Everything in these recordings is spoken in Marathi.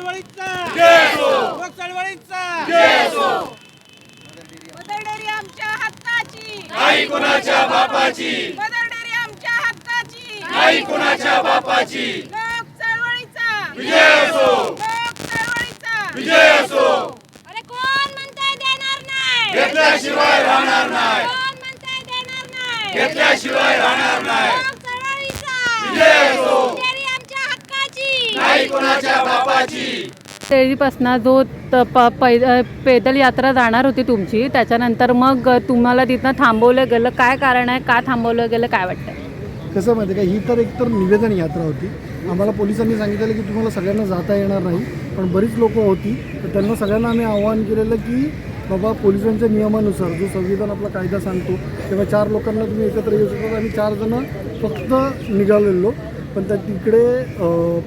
चळवळीचा. लोक चळवळीचा डेअरी आमच्या हक्काची. नाही कुणाच्या बापाची? डेअरी आमच्या हक्काची. नाही कुणाच्या बापाची? लोक चळवळीचा. विजय असो लोक चळवळीचा. विजय असो अरे कोण म्हणताय देणार नाही? घेतल्याशिवाय राहणार नाही. कोण म्हणताय देणार नाही? घेतल्याशिवाय राहणार नाही. लोक चळवळीचा. विजय असो डेअरीपासनं जो त- प पै पैदल यात्रा जाणार होती तुमची त्याच्यानंतर मग तुम्हाला तिथनं थांबवलं गेलं. काय कारण आहे? का थांबवलं गेलं? काय वाटतं कसं माहिती का? ही तर एकतर निवेदन यात्रा होती. आम्हाला पोलिसांनी सांगितलेलं की तुम्हाला सगळ्यांना जाता येणार नाही पण बरीच लोकं होती. तर त्यांना सगळ्यांना आम्ही आवाहन केलेलं की बाबा पोलिसांच्या नियमानुसार जो संविधान आपला कायदा सांगतो तेव्हा चार लोकांना तुम्ही एकत्र येऊ शकता. आणि चार जणं फक्त निघालेलो. पण त्या तिकडे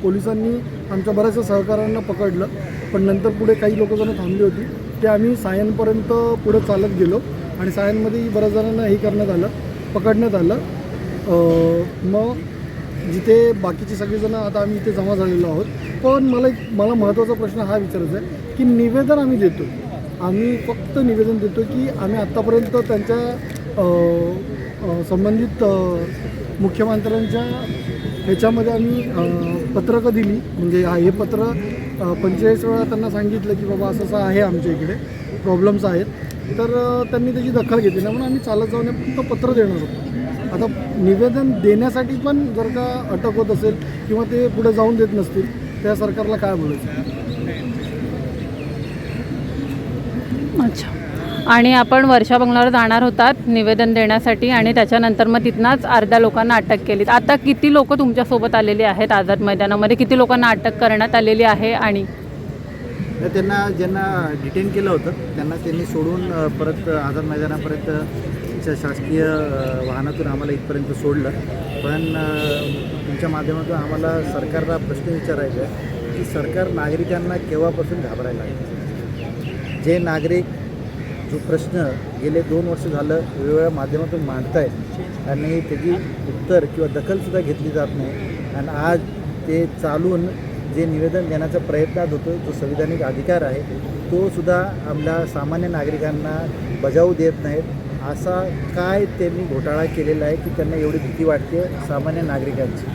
पोलिसांनी आमच्या बऱ्याचशा सहकाऱ्यांना पकडलं. पण नंतर पुढे काही लोकजणं थांबली होती. ते आम्ही सायनपर्यंत पुढे चालत गेलो आणि सायनमध्ये बऱ्याच जणांना हे करण्यात आलं पकडण्यात आलं. मग जिथे बाकीचे सगळेजणं आता आम्ही इथे जमा झालेलो आहोत. पण मला एक मला महत्त्वाचा प्रश्न हा विचारायचा आहे की निवेदन आम्ही देतो आम्ही फक्त निवेदन देतो की आम्ही आत्तापर्यंत त्यांच्या संबंधित मुख्यमंत्र्यांच्या ह्याच्यामध्ये आम्ही पत्रकं दिली. म्हणजे हा हे पत्र पंचेचाळीस वेळा त्यांना सांगितलं की बाबा असं असं आहे आमच्या इकडे प्रॉब्लेम्स आहेत. तर त्यांनी त्याची दखल घेतली. नाही म्हणून आम्ही चालत जाऊन फक्त पत्र देणार होतो. आता निवेदन देण्यासाठी पण जर का अटक होत असेल किंवा ते पुढे जाऊन देत नसतील त्या सरकारला काय बोलायचं? अच्छा. आणि आपण वर्षा बंगल्यावर जाणार होतात निवेदन देण्यासाठी आणि त्याच्यानंतर मग तिथनंच अर्ध्या लोकांना अटक केली आता किती लोक तुमच्यासोबत आलेली आहेत आझाद मैदानामध्ये? किती लोकांना अटक करण्यात आलेली आहे आणि? तर त्यांना ज्यांना डिटेन केलं होतं त्यांना त्यांनी सोडून परत आझाद मैदानापर्यंत शासकीय वाहनातून आम्हाला इथपर्यंत सोडलं. पण तुमच्या माध्यमातून आम्हाला सरकारला प्रश्न विचारायचा आहे की सरकार नागरिकांना केव्हापासून घाबरायला लागले? जे नागरिक जो प्रश्न गेले दोन वर्ष झालं वेगवेगळ्या माध्यमातून मांडताय आणि त्याची उत्तर किंवा दखलसुद्धा घेतली जात नाही. आणि आज ते चालून जे निवेदन देण्याचा प्रयत्नात होतो जो संविधानिक अधिकार आहे तो सुद्धा आमल्या सामान्य नागरिकांना बजावू देत नाहीत. असा काय त्यांनी घोटाळा केलेला आहे की त्यांना एवढी भीती वाटते सामान्य नागरिकांची?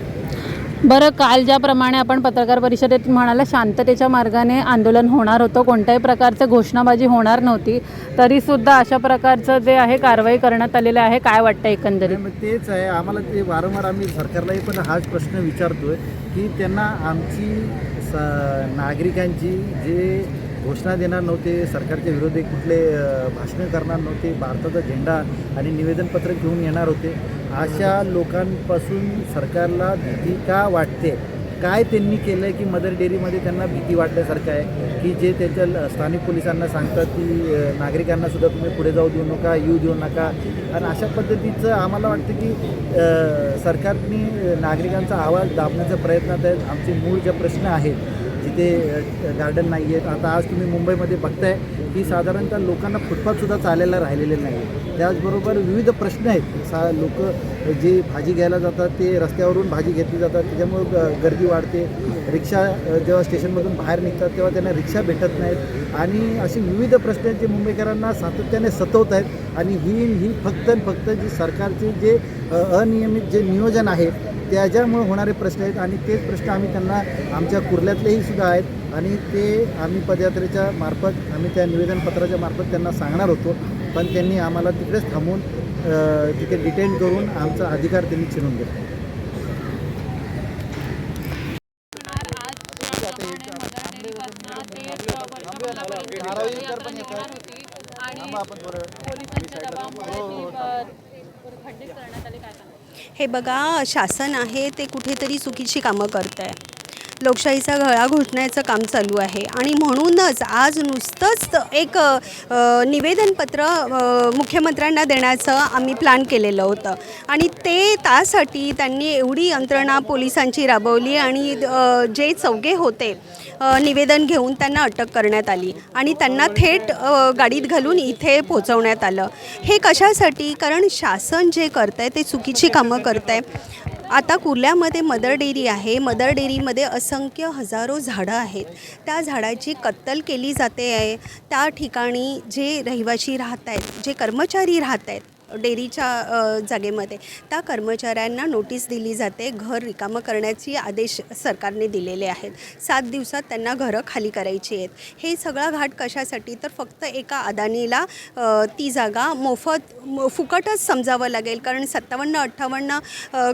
बरं काल ज्याप्रमाणे आपण पत्रकार परिषदेत म्हणाला शांततेच्या मार्गाने आंदोलन होणार होतं कोणत्याही प्रकारचं घोषणाबाजी होणार नव्हती तरीसुद्धा अशा प्रकारचं जे आहे कारवाई करण्यात आलेलं आहे. काय वाटतं एकंदरीत? मग तेच आहे. आम्हाला ते वारंवार आम्ही सरकारलाही पण हाच प्रश्न विचारतोय की त्यांना आमची स नागरिकांची जे घोषणा देणार नव्हते सरकारच्या विरोधी कुठले भाषणं करणार नव्हते भारताचा झेंडा आणि निवेदनपत्र घेऊन येणार होते. अशा लोकांपासून सरकारला भीती का वाटते? काय त्यांनी केलं आहे की मदर डेअरीमध्ये त्यांना भीती वाटल्यासारखं आहे? की जे त्यांच्या ल- स्थानिक पोलिसांना सांगतात की नागरिकांना सुद्धा तुम्ही पुढे जाऊ देऊ नका येऊ देऊ नका. आणि अशा पद्धतीचं आम्हाला वाटतं की सरकारने नागरिकांचा आवाज दाबण्याचा प्रयत्नात आहेत. आमचे मूळ जे प्रश्न आहेत जिथे गार्डन नाही आहेत आता आज तुम्ही मुंबईमध्ये बघताय की साधारणतः लोकांना फुटपाथसुद्धा चालायला राहिलेले नाही त्याचबरोबर विविध प्रश्न आहेत. सा लोक जे भाजी घ्यायला जातात ते रस्त्यावरून भाजी घेतली जातात. त्याच्यामुळं ग- गर्दी वाढते. रिक्षा जेव्हा स्टेशनमधून बाहेर निघतात तेव्हा त्यांना रिक्षा भेटत नाहीत. आणि असे विविध प्रश्न आहेत जे मुंबईकरांना सातत्याने सतवत आहेत. आणि ही ही फक्त फक्त जी सरकारचे जे अनियमित जे नियोजन आहे त्याच्यामुळे होणारे प्रश्न आहेत आणि तेच प्रश्न आम्ही त्यांना आमच्या कुर्ल्यातलेही सुद्धा आहेत आणि ते आम्ही पदयात्रेच्या मार्फत आम्ही त्या निवेदनपत्राच्या मार्फत त्यांना सांगणार होतो. पण त्यांनी आम्हाला तिकडेच थांबून तिथे डिटेन करून आमचा अधिकार त्यांनी चिरून घेतला. हे बघा शासन आहे ते कुठेतरी चुकीची कामं करत आहे लोकशाहीचा गळा घोटण्याचं काम चालू आहे. आणि म्हणूनच आज नुसतंच एक निवेदनपत्र मुख्यमंत्र्यांना देण्याचं आम्ही प्लॅन केलेलं होतं. आणि ते त्यासाठी त्यांनी एवढी यंत्रणा पोलिसांची राबवली आणि जे चौघे होते निवेदन घेऊन त्यांना अटक करण्यात आली. आणि त्यांना थेट गाडीत घालून इथे पोचवण्यात आलं. हे कशासाठी? कारण शासन जे करतं आहे ते चुकीची कामं करत आहे आता कुर्ल्यामध्ये मदर डेअरी आहे. मदर डेअरीमध्ये असंख्य हजारो झाडं आहेत. त्या झाडाची कत्तल केली जाते आहे. त्या ठिकाणी जे रहिवाशी राहत आहेत जे कर्मचारी राहत आहेत डेअरीच्या जागेमध्ये. त्या कर्मचाऱ्यांना नोटीस दिली जाते घर रिकामं करण्याची आदेश सरकारने दिलेले आहेत. सात दिवसात त्यांना घरं खाली करायची आहेत. हे सगळा घाट कशासाठी? तर फक्त एका अदानीला ती जागा मोफत फुकटच समजावं लागेल. कारण सत्तावन्न अठ्ठावन्न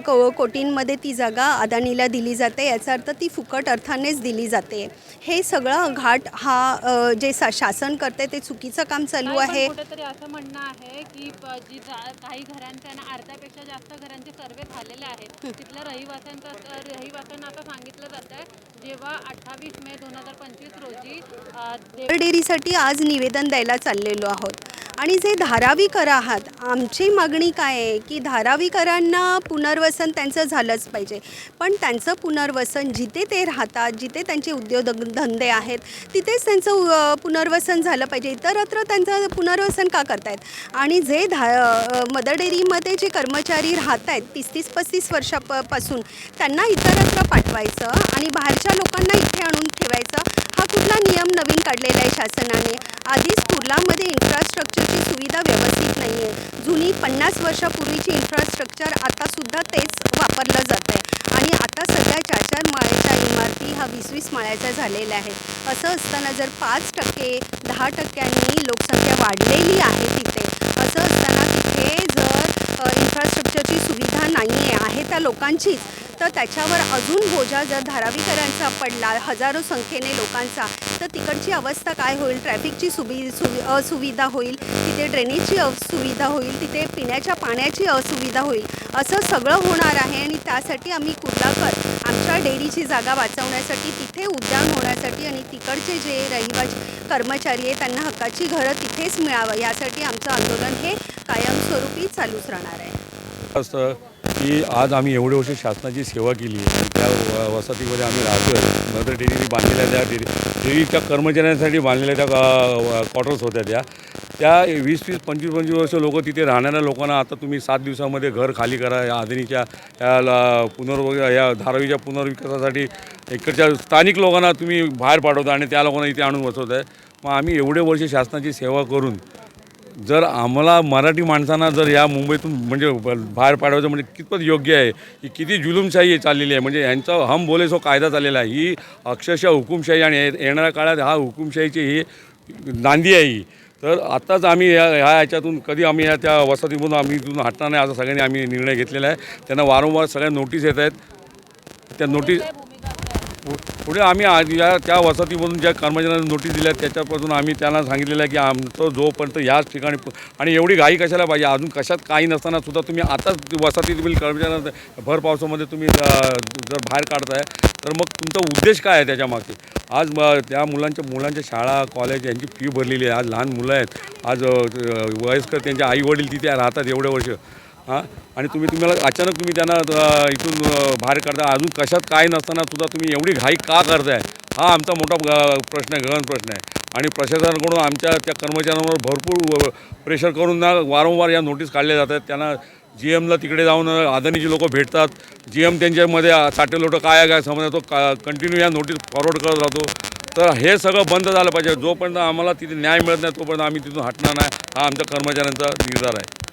को कोटींमध्ये ती जागा अदानीला दिली जाते. याचा अर्थ ती फुकट अर्थानेच दिली जाते. हे सगळं घाट हा जे शासन करते ते चुकीचं काम चालू आहे. कुठेतरी असं म्हणणं आहे की जा- काही घरांचे ना अर्ध्यापेक्षा जास्त घरांचे सर्वे झालेले आहेत. तिथल्या रहिवाशांचा रहिवाशांना आता सांगितलं जात आहे जेव्हा अठ्ठावीस मे दोन हजार पंचवीस रोजी डेअरीसाठी आज निवेदन द्यायला चाललेलो आहोत. आणि जे धारावीकर आहात आमची मागणी काय आहे की धारावीकरांना पुनर्वसन त्यांचं झालंच पाहिजे. पण त्यांचं पुनर्वसन जिथे ते राहतात जिथे त्यांचे उद्योगधंदे आहेत तिथेच त्यांचं पुनर्वसन झालं पाहिजे. इतरत्र त्यांचं पुनर्वसन का करतायत? आणि जे धा मदर डेअरीमध्ये जे कर्मचारी राहत आहेत तीस तीस पस्तीस वर्षापासून त्यांना इतरत्र पाठवायचं आणि बाहेरच्या लोकांना इथे आणून ठेवायचं हा कुठला नियम नवीन काढलेला आहे शासनाने? आधीच कुर्लामध्ये इन्फ्रास्ट्रक्चरची सुविधा व्यवस्थित नाही आहे जुनी पन्नास वर्षापूर्वीची इन्फ्रास्ट्रक्चर आतासुद्धा तेच वापरलं जातं आहे. आणि आता सध्या चार चार माळ्याच्या इमारती हा वीस वीस माळ्याच्या झालेल्या आहेत. असं असताना जर पाच टक्के दहा टक्क्यांनी लोकसंख्या वाढलेली आहे तिथे असं असताना तिथे जर इन्फ्रास्ट्रक्चरची सुविधा नाही आहे आहे त्या लोकांचीच तर त्याच्यावर अजून बोजा जर धारावीकरांचा पडला हजारो संख्येने लोकांचा तर तिकडची अवस्था काय होईल? ट्रॅफिकची सुवि सुवि असुविधा होईल तिथे ड्रेनेजची असुविधा होईल तिथे पिण्याच्या पाण्याची असुविधा होईल असं सगळं होणार आहे आणि त्यासाठी आम्ही कुर्लाकर आमच्या डेअरीची जागा वाचवण्यासाठी तिथे उद्यान होण्यासाठी आणि तिकडचे जे रहिवासी कर्मचारी आहे त्यांना हक्काची घरं तिथेच मिळावं यासाठी आमचं आंदोलन हे कायमस्वरूपी चालूच राहणार आहे. असं की आज आम्ही एवढे वर्ष शासनाची सेवा केली आहे. आणि त्या वसाहतीमध्ये आम्ही राहतो आहे मदर डेअरी बांधलेल्या त्या डेअरी डेअरीच्या कर्मचाऱ्यांसाठी बांधलेल्या त्या क्वार्टर्स होत्या त्या. त्या वीस वीस पंचवीस पंचवीस वर्ष लोक तिथे राहणाऱ्या लोकांना आता तुम्ही सात दिवसामध्ये घर खाली करा. या आधुनिकच्या या पुनर्व या धारावीच्या पुनर्विकासासाठी इकडच्या स्थानिक लोकांना तुम्ही बाहेर पाठवता आणि त्या लोकांना इथे आणून बसवत आहे मग आम्ही एवढे वर्ष शासनाची सेवा करून जर आम्हाला मराठी माणसांना जर या मुंबईतून म्हणजे ब- बाहेर पाडवायचं म्हणजे कितपत योग्य आहे ही किती जुलूमशाही चाललेली आहे म्हणजे यांचा हम बोलेसो हो कायदा चाललेला आहे ही अक्षरशः हुकुमशाही आणि ये- येणाऱ्या काळात हा हुकुमशाहीची ही नांदी आहे ही. तर आत्ताच आम्ही या ह्या ह्याच्यातून कधी आम्ही या त्या वसाहतीमधून आम्ही इथून हटणार नाही असा सगळ्यांनी आम्ही निर्णय घेतलेला आहे. त्यांना वारंवार सगळ्या नोटीस येत आहेत. त्या नोटीस पुढे आम्ही आज या त्या वसाहतीमधून ज्या कर्मचाऱ्यांना नोटीस दिल्या त्याच्यापासून आम्ही त्यांना सांगितलेलं आहे की आमचं जोपर्यंत याच ठिकाणी आणि एवढी घाई कशाला पाहिजे? अजून कशात काही नसताना सुद्धा तुम्ही आताच वसाहतीतील कर्मचाऱ्यांना भर पावसामध्ये तुम्ही जर बाहेर काढताय तर मग तुमचा उद्देश काय आहे त्याच्यामागचे आज त्या मुलांच्या मुलांच्या शाळा कॉलेज यांची फी भरलेली आहे. आज लहान मुलं आहेत. आज वयस्कर त्यांचे आईवडील तिथे राहतात एवढे वर्ष. हां? आणि तुम्ही तुम्हाला अचानक तुम्ही त्यांना इथून बाहेर काढता. अजून कशात काय नसताना सुद्धा तुम्ही एवढी घाई का करताय? हा आमचा मोठा प्रश्न आहे गहन प्रश्न आहे. आणि प्रशासनाकडून आमच्या त्या कर्मचाऱ्यांवर भरपूर प्रेशर करून ना वारंवार या नोटीस काढल्या जातात. त्यांना जी एमला तिकडे जाऊन आदानीची लोक भेटतात. जी एम त्यांच्यामध्ये साठे लोटं काय काय समजा तो का कंटिन्यू या नोटीस फॉरवर्ड करत राहतो. तर हे सगळं बंद झालं पाहिजे. जोपर्यंत आम्हाला तिथे न्याय मिळत नाही तोपर्यंत आम्ही तिथून हटणार नाही. हा आमच्या कर्मचाऱ्यांचा निर्धार आहे.